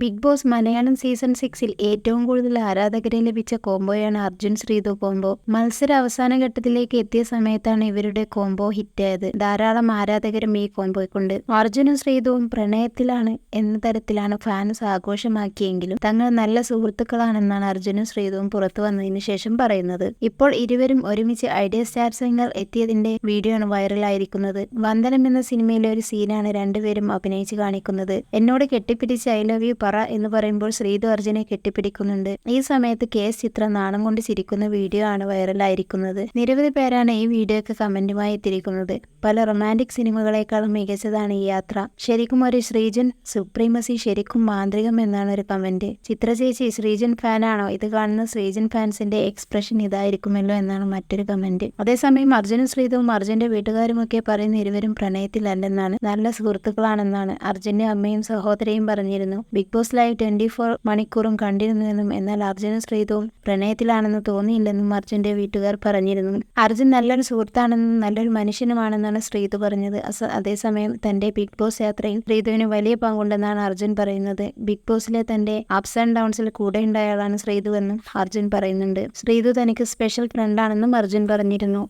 Big boss Malayalam season സിക്സിൽ ഏറ്റവും കൂടുതൽ ആരാധകരെ ലഭിച്ച കോംബോയാണ് അർജുൻ ശ്രീതു കോംബോ. മത്സര അവസാന ഘട്ടത്തിലേക്ക് എത്തിയ സമയത്താണ് ഇവരുടെ കോംബോ ഹിറ്റായത്. ധാരാളം ആരാധകരും ഈ കോംബോയ്ക്കുണ്ട്. അർജുനും ശ്രീതുവും പ്രണയത്തിലാണ് എന്ന തരത്തിലാണ് ഫാൻസ് ആഘോഷമാക്കിയെങ്കിലും തങ്ങൾ നല്ല സുഹൃത്തുക്കളാണെന്നാണ് അർജുനും ശ്രീതുവും പുറത്തു വന്നതിന് ശേഷം പറയുന്നത്. ഇപ്പോൾ ഇരുവരും ഒരുമിച്ച് ഐഡിയ സ്റ്റാർ സിംഗർ എത്തിയതിന്റെ വീഡിയോ ആണ് വൈറലായിരിക്കുന്നത്. വന്ദനം എന്ന സിനിമയിലെ ഒരു സീനാണ് രണ്ടുപേരും അഭിനയിച്ച് കാണിക്കുന്നത്. എന്നോട് കെട്ടിപ്പിടിച്ച് ഐ ലവ് യു പറ എന്ന് പറയുമ്പോൾ അർജുനെ കെട്ടിപ്പിടിക്കുന്നുണ്ട്. ഈ സമയത്ത് കെ എസ് ചിത്ര നാണം കൊണ്ട് ചിരിക്കുന്ന വീഡിയോ ആണ് വൈറലായിരിക്കുന്നത്. നിരവധി പേരാണ് ഈ വീഡിയോക്ക് കമന്റുമായി എത്തിയിരിക്കുന്നത്. പല റൊമാന്റിക് സിനിമകളെക്കാളും മികച്ചതാണ് ഈ യാത്ര. ശരിക്കും ഒരു ശ്രീജൻ സുപ്രീമസി ശരിക്കും മാന്ത്രികം എന്നാണ് ഒരു കമന്റ്. ചിത്ര ചേച്ചി ശ്രീജൻ ഫാനാണോ ഇത് കാണുന്ന ശ്രീജൻ ഫാൻസിന്റെ എക്സ്പ്രഷൻ ഇതായിരിക്കുമല്ലോ എന്നാണ് മറ്റൊരു കമന്റ്. അതേസമയം അർജുനും ശ്രീധവും അർജുന്റെ വീട്ടുകാരുമൊക്കെ പറയുന്ന ഇരുവരും പ്രണയത്തിലല്ലെന്നാണ്. നല്ല സുഹൃത്തുക്കളാണെന്നാണ് അർജുന്റെ അമ്മയും സഹോദരയും പറഞ്ഞിരുന്നു. Bigg Boss live twenty four മണിക്കൂറും കണ്ടിരുന്നുവെന്നും എന്നാൽ അർജുനും ശ്രീതുവും പ്രണയത്തിലാണെന്ന് തോന്നിയില്ലെന്നും അർജുന്റെ വീട്ടുകാർ പറഞ്ഞിരുന്നു. അർജുൻ നല്ലൊരു സുഹൃത്താണെന്നും നല്ലൊരു മനുഷ്യനുമാണെന്നാണ് ശ്രീതു പറഞ്ഞത്. അതേസമയം തന്റെ ബിഗ് ബോസ് യാത്രയിൽ ശ്രീതുവിന് വലിയ പങ്കുണ്ടെന്നാണ് അർജുൻ പറയുന്നത്. ബിഗ് ബോസിലെ തന്റെ അപ്സ് ആൻഡ് ഡൗൺസിൽ കൂടെ ഉണ്ടായാളാണ് ശ്രീതു എന്നും അർജുൻ പറയുന്നുണ്ട്. ശ്രീതു തനിക്ക് സ്പെഷ്യൽ ഫ്രണ്ടാണെന്നും അർജുൻ പറഞ്ഞിരുന്നു.